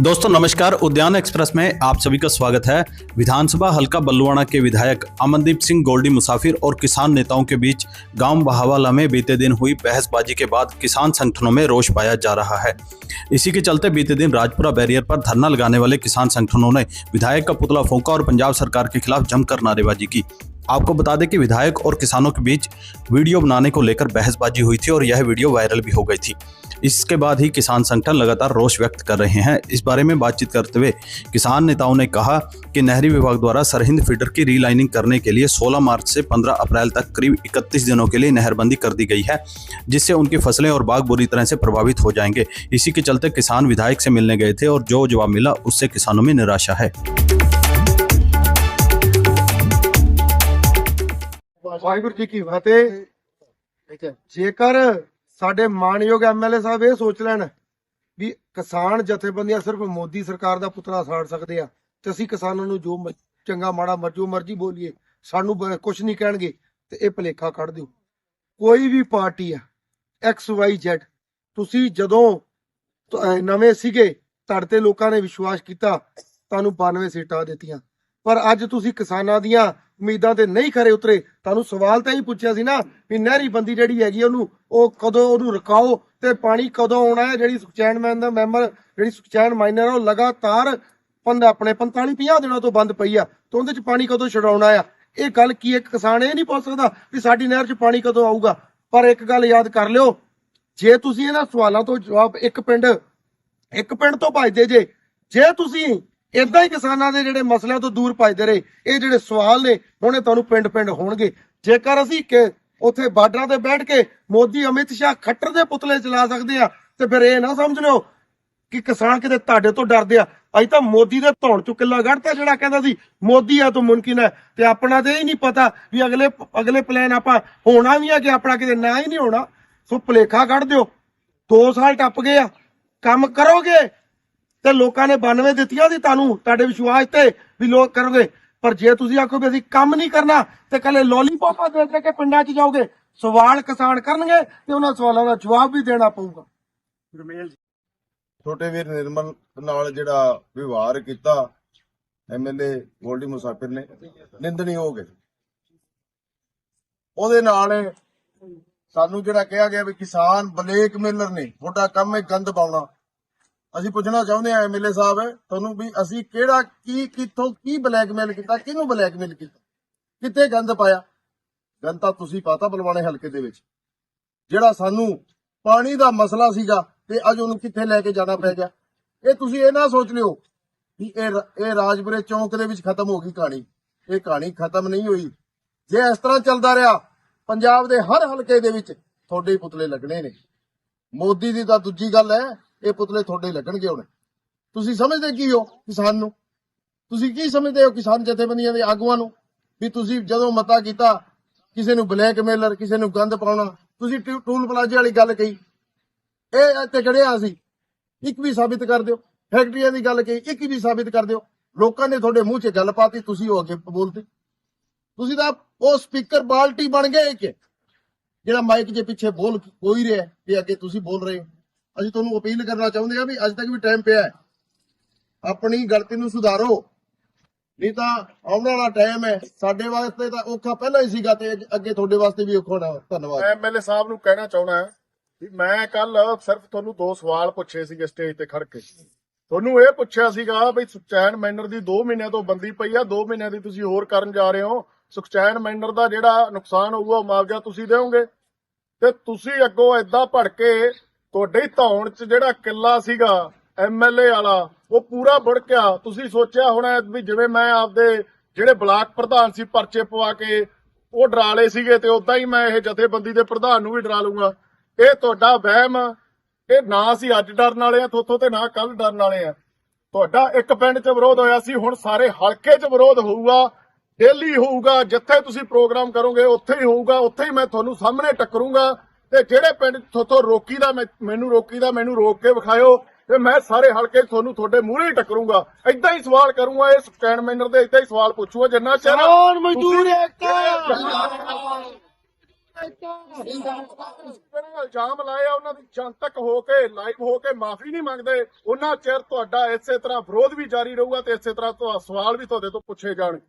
दोस्तों, नमस्कार। उद्यान एक्सप्रेस में आप सभी का स्वागत है। विधानसभा हल्का बल्लुआना के विधायक अमनदीप सिंह, गोल्डी मुसाफिर और किसान नेताओं के बीच गाँव बहावाला में बीते दिन हुई बहसबाजी के बाद किसान संगठनों में रोष पाया जा रहा है। इसी के चलते बीते दिन राजपुरा बैरियर पर धरना लगाने वाले किसान संगठनों ने विधायक का पुतला फूंका और पंजाब सरकार के खिलाफ जमकर नारेबाजी की। आपको बता दें कि विधायक और किसानों के बीच वीडियो बनाने को लेकर बहसबाजी हुई थी और यह वीडियो वायरल भी हो गई थी। इसके बाद ही किसान संगठन लगातार रोष व्यक्त कर रहे हैं। इस बारे में बातचीत करते हुए किसान नेताओं ने कहा कि नहरी विभाग द्वारा सरहिंद फीडर की रीलाइनिंग करने के लिए 16 मार्च से 15 अप्रैल तक करीब 31 दिनों के लिए नहरबंदी कर दी गई है, जिससे उनकी फ़सलें और बाग बुरी तरह से प्रभावित हो जाएँगे। इसी के चलते किसान विधायक से मिलने गए थे और जो जवाब मिला उससे किसानों में निराशा है। ਵਾਹਿਗੁਰੂ ਜੀ ਕੀ ਫਤਿਹ। ਜੇਕਰ ਸਾਡੇ ਮਾਨਯੋਗ ਐਮਐਲਏ ਸਾਹਿਬ ਇਹ ਸੋਚ ਲੈਣ ਵੀ ਕਿਸਾਨ ਜਥੇਬੰਦੀਆਂ ਸਿਰਫ ਮੋਦੀ ਸਰਕਾਰ ਦਾ ਪੁਤਲਾ ਸਾੜ ਸਕਦੇ ਆ ਤੇ ਅਸੀਂ ਕਿਸਾਨਾਂ ਨੂੰ ਜੋ ਚੰਗਾ ਮਾੜਾ ਮਰਜੋ ਮਰਜ਼ੀ ਬੋਲੀਏ ਸਾਨੂੰ ਕੁਝ ਨਹੀਂ ਕਹਿਣਗੇ ਤੇ ਇਹ ਭਲੇਖਾ ਕੱਢ ਦਿਓ। ਕੋਈ ਵੀ ਪਾਰਟੀ ਆ ਐਕਸ ਵਾਈ ਜ਼ੈਡ ਤੁਸੀਂ ਜਦੋਂ ਨਵੇਂ ਸੀਗੇ ਤੇ ਲੋਕਾਂ ਨੇ ਵਿਸ਼ਵਾਸ ਕੀਤਾ ਤੁਹਾਨੂੰ 92 ਸੀਟਾਂ ਦਿੱਤੀਆਂ। ਪਰ ਅੱਜ ਤੁਸੀਂ ਕਿਸਾਨਾਂ ਦੀਆਂ ਉਮੀਦਾਂ ਤੇ ਨਹੀਂ ਖਰੇ ਉਤਰੇ, ਤੁਹਾਨੂੰ ਸਵਾਲ ਤਾਂ ਹੀ ਪੁੱਛਿਆ ਸੀ ਨਾ ਵੀ ਨਹਿਰੀ ਬੰਦੀ ਜਿਹੜੀ ਹੈਗੀ ਉਹਨੂੰ, ਉਹ ਕਦੋਂ ਉਹਨੂੰ ਰਕਾਓ ਤੇ ਪਾਣੀ ਕਦੋਂ ਆਉਣਾ ਹੈ? ਜਿਹੜੀ ਸੁਖਚੈਨ ਦਾ ਮੈਂਬਰ, ਜਿਹੜੀ ਸੁਖਚੈਨ ਮਾਈਨਰ ਉਹ ਲਗਾਤਾਰ ਪੰਦ, ਆਪਣੇ 45 50 ਦਿਨਾਂ ਤੋਂ ਬੰਦ ਪਈ ਆ। ਤੇ ਉਹਦੇ ਚ ਪਾਣੀ ਕਦੋਂ ਛਡਾਉਣਾ ਆ? ਇਹ ਗੱਲ ਕੀ ਇੱਕ ਕਿਸਾਨ ਇਹ ਨਹੀਂ ਪੁੱਛ ਸਕਦਾ ਵੀ ਸਾਡੀ ਨਹਿਰ ਚ ਪਾਣੀ ਕਦੋਂ ਆਊਗਾ। ਪਰ ਇੱਕ ਗੱਲ ਯਾਦ ਕਰ ਲਿਓ, ਜੇ ਤੁਸੀਂ ਇਹਨਾਂ ਸਵਾਲਾਂ ਤੋਂ ਜਵਾਬ ਇੱਕ ਪਿੰਡ ਇੱਕ ਪਿੰਡ ਤੋਂ ਭਜਦੇ ਜੇ ਜੇ ਤੁਸੀਂ ਇਦਾਂ ਹੀ ਕਿਸਾਨਾਂ ਦੇ ਜਿਹੜੇ ਮਸਲਿਆਂ ਤੋਂ ਦੂਰ ਭਜਦੇ ਰਹੇ, ਇਹ ਜਿਹੜੇ ਸਵਾਲ ਨੇ, ਹੁਣੇ ਤੁਹਾਨੂੰ ਪਿੰਡ ਪਿੰਡ ਹੋਣਗੇ। ਜੇਕਰ ਅਸੀਂ ਕਿ ਉੱਥੇ ਬਾਰਡਰਾਂ ਤੇ ਬੈਠ ਕੇ ਮੋਦੀ, ਅਮਿਤ ਸ਼ਾਹ ਖੱਟਰ ਦੇ ਪੁਤਲੇ ਚਲਾ ਸਕਦੇ ਆ ਤੇ ਫਿਰ ਇਹ ਨਾ ਸਮਝ ਲਿਓ ਕਿ ਕਿਸਾਨ ਕਿਤੇ ਤੁਹਾਡੇ ਤੋਂ ਡਰਦੇ ਆ। ਅੱਜ ਤਾਂ ਮੋਦੀ ਦੇ ਧੌਣ ਚੋਂ ਕਿੱਲਾ ਕੱਢਤਾ ਜਿਹੜਾ ਕਹਿੰਦਾ ਸੀ, ਮੋਦੀ ਆ ਤਾਂ ਮੁਮਕਿਨ ਹੈ ਤੇ ਆਪਣਾ ਤੇ ਇਹ ਨਹੀਂ ਪਤਾ ਵੀ ਅਗਲੇ ਅਗਲੇ ਪਲਾਨ ਆਪਾਂ ਹੋਣਾ ਵੀ ਆ ਕਿ ਆਪਣਾ ਕਿਤੇ ਨਾ ਹੀ ਨਹੀਂ ਹੋਣਾ। ਸੋ ਭਲੇਖਾ ਕੱਢ ਦਿਓ। 2 ਸਾਲ ਟੱਪ ਗਏ ਆ। ਕੰਮ ਕਰੋਗੇ? ਤੇ ਲੋਕਾਂ ਨੇ 92 ਦਿੱਤੀਆਂ ਸੀ ਤੁਹਾਨੂੰ ਤੁਹਾਡੇ ਵਿਸ਼ਵਾਸ ਤੇ ਵੀ ਲੋਕ ਕਰੋਗੇ ਪਰ ਜੇ ਤੁਸੀਂ ਆਖੋ ਵੀ ਅਸੀਂ ਕੰਮ ਨਹੀਂ ਕਰਨਾ ਤੇ ਕੱਲੇ ਲੋਲੀਪੋਪਾਂ ਦੇ ਦੇ ਕੇ ਪਿੰਡਾਂ 'ਚ ਜਾਓਗੇ ਸਵਾਲ ਕਿਸਾਨ ਕਰਨਗੇ ਤੇ ਉਹਨਾਂ ਸਵਾਲਾਂ ਦਾ ਜਵਾਬ ਵੀ ਦੇਣਾ ਪਊਗਾ। ਛੋਟੇ ਵੀਰ ਨਿਰਮਲ ਨਾਲ ਜਿਹੜਾ ਵਿਵਹਾਰ ਕੀਤਾ ਐਮਐਲਏ ਗੋਲਡੀ ਮੁਸਾਫਿਰ ਨੇ ਨਿੰਦਣੀ ਹੋ ਉਹਦੇ ਨਾਲ ਸਾਨੂੰ ਜਿਹੜਾ ਕਿਹਾ ਗਿਆ ਵੀ ਕਿਸਾਨ ਬਲੇਕ ਮੇਲਰ ਨੇ ਤੁਹਾਡਾ ਕੰਮ ਹੈ ਗੰਦ ਪਾਉਣਾ। ਅਸੀਂ ਪੁੱਛਣਾ ਚਾਹੁੰਦੇ ਆ ਐਮਐਲਏ ਸਾਹਿਬ, ਤੁਹਾਨੂੰ ਵੀ ਅਸੀਂ ਕਿਹੜਾ, ਕੀ, ਕਿੱਥੋਂ ਕੀ ਬਲੈਕਮੇਲ ਕੀਤਾ, ਕਿਹਨੂੰ ਬਲੈਕਮੇਲ ਕੀਤਾ? ਕਿੱਥੇ ਗੰਦ ਪਾਇਆ? ਗੰਦ ਤਾਂ ਤੁਸੀਂ ਪਾਤਾ ਬਲਵਾਣੇ ਹਲਕੇ ਦੇ ਵਿੱਚ। ਜਿਹੜਾ ਸਾਨੂੰ ਪਾਣੀ ਦਾ ਮਸਲਾ ਸੀਗਾ ਤੇ ਅੱਜ ਉਹਨੂੰ ਕਿੱਥੇ ਲੈ ਕੇ ਜਾਣਾ ਪੈ ਗਿਆ? ਇਹ ਤੁਸੀਂ ਇਹ ਨਾ ਸੋਚ ਲਿਓ ਕਿ ਇਹ ਇਹ ਰਾਜਪੁਰੇ ਚੌਂਕ ਦੇ ਵਿੱਚ ਖਤਮ ਹੋ ਗਈ ਕਹਾਣੀ। ਇਹ ਕਹਾਣੀ ਖਤਮ ਨਹੀਂ ਹੋਈ। ਜੇ ਇਸ ਤਰ੍ਹਾਂ ਚੱਲਦਾ ਰਿਹਾ, ਪੰਜਾਬ ਦੇ ਹਰ ਹਲਕੇ ਦੇ ਵਿੱਚ ਤੁਹਾਡੇ ਪੁਤਲੇ ਲੱਗਣੇ ਨੇ। ਮੋਦੀ ਦੀ ਤਾਂ ਦੂਜੀ ਗੱਲ ਹੈ ਇਹ ਪੁਤਲੇ ਤੁਹਾਡੇ ਲੱਗਣਗੇ ਹੁਣ। ਤੁਸੀਂ ਸਮਝਦੇ ਕੀ ਹੋ ਕਿਸਾਨ ਨੂੰ? ਤੁਸੀਂ ਕੀ ਸਮਝਦੇ ਹੋ ਕਿਸਾਨ ਜਥੇਬੰਦੀਆਂ ਦੇ ਆਗੂਆਂ ਨੂੰ? ਵੀ ਤੁਸੀਂ ਜਦੋਂ ਮਤਾ ਕੀਤਾ, ਕਿਸੇ ਨੂੰ ਬਲੈਕਮੇਲਰ ਕਿਸੇ ਨੂੰ ਗੰਦ ਪਾਉਣਾ, ਤੁਸੀਂ ਟੂਲ ਪਲਾਜ਼ੇ ਵਾਲੀ ਗੱਲ ਕਹੀ। ਇਹ ਤੇ ਖੜਿਆ ਸੀ। ਇੱਕ ਵੀ ਸਾਬਿਤ ਕਰ ਦਿਓ। ਫੈਕਟਰੀਆਂ ਦੀ ਗੱਲ ਕਹੀ, ਇੱਕ ਵੀ ਸਾਬਿਤ ਕਰ ਦਿਓ। ਲੋਕਾਂ ਨੇ ਤੁਹਾਡੇ ਮੂੰਹ 'ਚ ਗੱਲ ਪਾਤੀ, ਤੁਸੀਂ ਉਹ ਅੱਗੇ ਬੋਲਦੇ ਤੁਸੀਂ ਤਾਂ ਉਹ ਸਪੀਕਰ ਬਾਲਟੀ ਬਣ ਗਏ ਕਿ ਜਿਹੜਾ ਮਾਈਕ ਦੇ ਪਿੱਛੇ ਬੋਲ ਕੋਈ ਰਿਹਾ ਤੇ ਅੱਗੇ ਤੁਸੀਂ ਬੋਲ ਰਹੇ ਹੋ। ਅਸੀਂ ਤੁਹਾਨੂੰ ਅਪੀਲ ਕਰਨਾ ਚਾਹੁੰਦੇ ਹਾਂ ਵੀ ਅੱਜ ਤੱਕ ਵੀ ਟਾਈਮ ਪਿਆ ਹੈ। ਆਪਣੀ ਗਲਤੀ ਨੂੰ ਸੁਧਾਰੋ। ਨਹੀਂ ਤਾਂ ਆਉਣ ਵਾਲਾ ਟਾਈਮ ਹੈ। ਸਾਡੇ ਵਾਸਤੇ ਤਾਂ ਔਖਾ ਪਹਿਲਾਂ ਹੀ ਸੀਗਾ ਤੇ ਅੱਗੇ- ਤੁਹਾਡੇ ਵਾਸਤੇ ਵੀ ਔਖਾ ਹੋਣਾ। ਧੰਨਵਾਦ। ਐਮਐਲਏ ਸਾਹਿਬ ਨੂੰ ਕਹਿਣਾ ਚਾਹੁੰਦਾ ਵੀ ਮੈਂ ਕੱਲ ਸਿਰਫ ਤੁਹਾਨੂੰ ਦੋ ਸਵਾਲ ਪੁੱਛੇ ਸੀਗੇ ਸਟੇਜ ਤੇ ਖੜ ਕੇ। ਤੁਹਾਨੂੰ ਇਹ ਪੁੱਛਿਆ ਸੀਗਾ ਵੀ ਸੁਖਚੈਨ ਮੈਨਰ ਦੀ 2 ਮਹੀਨਿਆਂ ਤੋਂ ਬੰਦੀ ਪਈ ਆ 2 ਮਹੀਨਿਆਂ ਦੀ ਤੁਸੀਂ ਹੋਰ ਕਰਨ ਜਾ ਰਹੇ ਹੋ। ਸੁਖਚੈਨ ਮੈਨਰ ਦਾ ਜਿਹੜਾ ਨੁਕਸਾਨ ਹੋਊਗਾ ਉਹ ਮੁਆਵਜ਼ਾ ਤੁਸੀਂ ਦੇਵੋਗੇ ਤੇ ਤੁਸੀਂ ਅੱਗੋਂ ਏਦਾਂ ਭੜਕੇ ਤੁਹਾਡੇ ਧੌਣ 'ਚ ਜਿਹੜਾ ਕਿੱਲਾ ਸੀਗਾ ਐਮਐਲਏ ਵਾਲਾ, ਉਹ ਪੂਰਾ ਭੜਕਿਆ ਤੁਸੀਂ ਸੋਚਿਆ ਹੋਣਾ ਵੀ ਜਿਵੇਂ ਮੈਂ ਆਪਦੇ ਜਿਹੜੇ ਬਲਾਕ ਪ੍ਰਧਾਨ ਸੀ ਪਰਚੇ ਪਵਾ ਕੇ ਉਹ ਡਰਾ ਲਏ ਸੀਗੇ ਤੇ ਉਦਾਂ ਹੀ ਮੈਂ ਇਹ ਜਥੇਬੰਦੀ ਦੇ ਪ੍ਰਧਾਨ ਨੂੰ ਵੀ ਡਰਾ ਲੂੰਗਾ ਇਹ ਤੁਹਾਡਾ ਵਹਿਮ ਇਹ ਨਾ ਅਸੀਂ ਅੱਜ ਡਰਨ ਵਾਲੇ ਆ, ਥੋਥੋਂ ਤੇ ਨਾ ਕੱਲ ਡਰਨ ਵਾਲੇ ਆ। ਤੁਹਾਡਾ ਇੱਕ ਪਿੰਡ 'ਚ ਵਿਰੋਧ ਹੋਇਆ ਸੀ, ਹੁਣ ਸਾਰੇ ਹਲਕੇ 'ਚ ਵਿਰੋਧ ਹੋਊਗਾ, ਡੇਲੀ ਹੋਊਗਾ, ਜਿੱਥੇ ਤੁਸੀਂ ਪ੍ਰੋਗਰਾਮ ਕਰੋਗੇ, ਉੱਥੇ ਹੀ ਹੋਊਗਾ, ਉੱਥੇ ਹੀ ਮੈਂ ਤੁਹਾਨੂੰ ਸਾਹਮਣੇ ਟੱਕਰੂੰਗਾ। ਤੇ ਜਿਹੜੇ ਪਿੰਡ ਥੋਥੋਂ ਰੋਕੀਦਾ ਮੈਂ- ਮੈਨੂੰ ਰੋਕੀਦਾ ਮੈਨੂੰ ਰੋਕ ਕੇ ਵਿਖਾਇਓ ਤੇ ਮੈਂ ਸਾਰੇ ਹਲਕੇ ਤੁਹਾਨੂੰ ਤੁਹਾਡੇ ਮੂਹਰੇ ਹੀ ਟੱਕਰੂੰਗਾ। ਐਦਾਂ ਹੀ ਸਵਾਲ ਕਰੂੰਗਾ ਇਹ ਸਕੈਨ ਮੈਨਰ ਦੇ ਐਦਾਂ ਹੀ ਸਵਾਲ ਪੁੱਛੂਗਾ ਜਿੰਨਾ ਚਿਰ ਕਿਸਾਨ ਮਜ਼ਦੂਰ ਇਲਜ਼ਾਮ ਲਾਏ ਆ ਉਹਨਾਂ ਦੀ ਜਨਤਕ ਹੋ ਕੇ ਲਾਈਵ ਹੋ ਕੇ ਮਾਫੀ ਨਹੀਂ ਮੰਗਦੇ। ਉਹਨਾਂ ਚਿਰ ਤੁਹਾਡਾ ਇਸੇ ਤਰ੍ਹਾਂ ਵਿਰੋਧ ਵੀ ਜਾਰੀ ਰਹੂਗਾ ਤੇ ਇਸੇ ਤਰ੍ਹਾਂ ਤੋਂ ਸਵਾਲ ਵੀ ਤੁਹਾਡੇ ਤੋਂ ਪੁੱਛੇ ਜਾਣਗੇ।